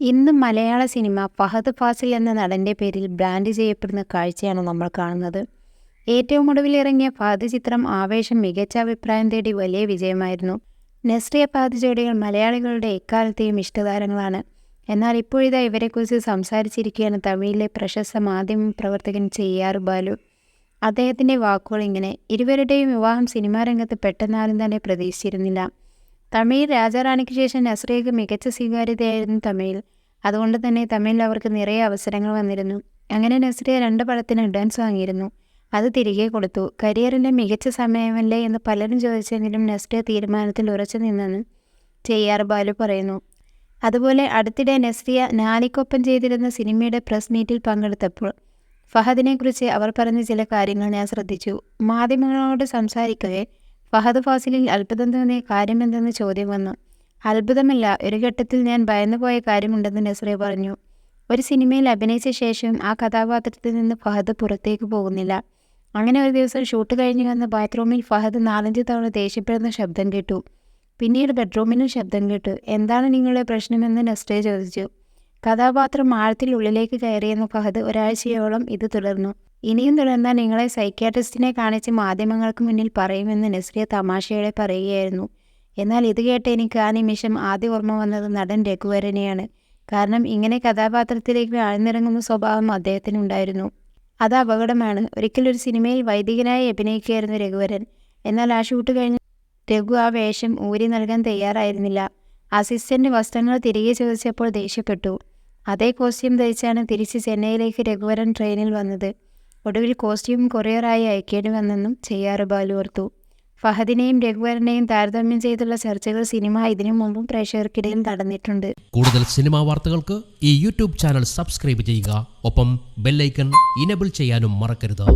ഇന്ന് മലയാള സിനിമ ഫഹദ് ഫാസിൽ എന്ന നടന്റെ പേരിൽ ബ്രാൻഡ് ചെയ്യപ്പെടുന്ന കാഴ്ചയാണ് നമ്മൾ കാണുന്നത്. ഏറ്റവും ഒടുവിൽ ഇറങ്ങിയ ഫഹദ് ചിത്രം ആവേശം മികച്ച അഭിപ്രായം തേടി വലിയ വിജയമായിരുന്നു. നസ്രിയ ഫഹദ് ജോഡികൾ മലയാളികളുടെ എക്കാലത്തെയും ഇഷ്ടതാരങ്ങളാണ്. എന്നാൽ ഇപ്പോഴിതാ ഇവരെക്കുറിച്ച് സംസാരിച്ചിരിക്കുകയാണ് തമിഴിലെ പ്രശസ്ത മാധ്യമ പ്രവർത്തകൻ ചെയ്യാർ ബാലു. അദ്ദേഹത്തിന്റെ വാക്കുകൾ ഇങ്ങനെ ഇരുവരുടെയും വിവാഹം സിനിമാ രംഗത്ത് പെട്ടെന്നാരും തന്നെ പ്രതീക്ഷിച്ചിരുന്നില്ല. തമിഴ് രാജാറാണിക്ക് ശേഷം നസ്രിയക്ക് മികച്ച സ്വീകാര്യതയായിരുന്നു തമിഴിൽ. അതുകൊണ്ട് തന്നെ തമിഴിൽ അവർക്ക് നിറയെ അവസരങ്ങൾ വന്നിരുന്നു. അങ്ങനെ നസ്രിയ രണ്ട് പടത്തിന് ഡാൻസ് വാങ്ങിയിരുന്നു. അത് തിരികെ കൊടുത്തു. കരിയറിന്റെ മികച്ച സമയമല്ലേ എന്ന് പലരും ചോദിച്ചെങ്കിലും നസ്രിയ തീരുമാനത്തിൽ ഉറച്ചു നിന്നെന്ന് ചെയ്യാർ ബാലു പറയുന്നു. അതുപോലെ അടുത്തിടെ നസ്രിയ നാലിക്കൊപ്പം ചെയ്തിരുന്ന സിനിമയുടെ പ്രസ് മീറ്റിൽ പങ്കെടുത്തപ്പോൾ ഫഹദിനെക്കുറിച്ച് അവർ പറഞ്ഞ ചില കാര്യങ്ങൾ ഞാൻ ശ്രദ്ധിച്ചു. മാധ്യമങ്ങളോട് സംസാരിക്കവേ ഫഹദ് ഫാസിലിൽ അത്ഭുതം തോന്നിയ കാര്യമെന്തെന്ന് ചോദ്യം വന്നു. അത്ഭുതമല്ല ഒരു ഘട്ടത്തിൽ ഞാൻ ഭയന്നുപോയ കാര്യമുണ്ടെന്ന് നസ്രെ പറഞ്ഞു. ഒരു സിനിമയിൽ അഭിനയിച്ച ശേഷം ആ കഥാപാത്രത്തിൽ നിന്ന് ഫഹദ് പുറത്തേക്ക് പോകുന്നില്ല. അങ്ങനെ ഒരു ദിവസം ഷൂട്ട് കഴിഞ്ഞ് വന്ന ബാത്റൂമിൽ ഫഹദ് നാലഞ്ച് തവണ ദേഷ്യപ്പെടുന്ന ശബ്ദം കേട്ടു. പിന്നീട് ബെഡ്റൂമിലും ശബ്ദം കേട്ടു. എന്താണ് നിങ്ങളുടെ പ്രശ്നമെന്ന്? നസ്രെ ചോദിച്ചു. കഥാപാത്രം ആഴത്തിൽ ഉള്ളിലേക്ക് കയറിയെന്ന ഫഹദ് ഒരാഴ്ചയോളം ഇത് തുടർന്നു. ഇനിയും തുടർന്നാൽ നിങ്ങളെ സൈക്യാട്രിസ്റ്റിനെ കാണിച്ച് മാധ്യമങ്ങൾക്ക് മുന്നിൽ പറയുമെന്ന് നസ്രിയ തമാശയോടെ പറയുകയായിരുന്നു. എന്നാൽ ഇത് കേട്ട് എനിക്ക് ആ നിമിഷം ആദ്യ ഓർമ്മ വന്നത് നടൻ രഘുവരനെയാണ്. കാരണം ഇങ്ങനെ കഥാപാത്രത്തിലേക്ക് ആഴ്ന്നിറങ്ങുന്ന സ്വഭാവം അദ്ദേഹത്തിനുണ്ടായിരുന്നു. അത് അപകടമാണ്. ഒരിക്കലൊരു സിനിമയിൽ വൈദികനായി അഭിനയിക്കുകയായിരുന്നു രഘുവരൻ. എന്നാൽ ആ ഷൂട്ട് കഴിഞ്ഞ് രഘു ആ വേഷം ഊരി നൽകാൻ തയ്യാറായിരുന്നില്ല. അസിസ്റ്റന്റ് വസ്ത്രങ്ങൾ തിരികെ ചോദിച്ചപ്പോൾ ദേഷ്യപ്പെട്ടു. അതേ കോസ്റ്റ്യൂം ധരിച്ചാണ് തിരിച്ച് ചെന്നൈയിലേക്ക് രഘുവരൻ ട്രെയിനിൽ വന്നത്. ഒടുവിൽ കോസ്റ്റ്യൂം കൊറിയറായി അയക്കേണ്ടി വന്നെന്നും ചെയ്യാറ് ബാലു ഓർത്തു. ഫഹദിനെയും രഘുവരനെയും താരതമ്യം ചെയ്തുള്ള ചർച്ചകൾ സിനിമ ഇതിനു മുമ്പും പ്രേക്ഷകർക്കിടയിൽ നടന്നിട്ടുണ്ട്. കൂടുതൽ സിനിമാ വാർത്തകൾക്ക് ഈ യൂട്യൂബ് ചാനൽ സബ്സ്ക്രൈബ് ചെയ്യുക. ഒപ്പം ബെല്ലൈക്കൺ ഇനബിൾ ചെയ്യാനും മറക്കരുത്.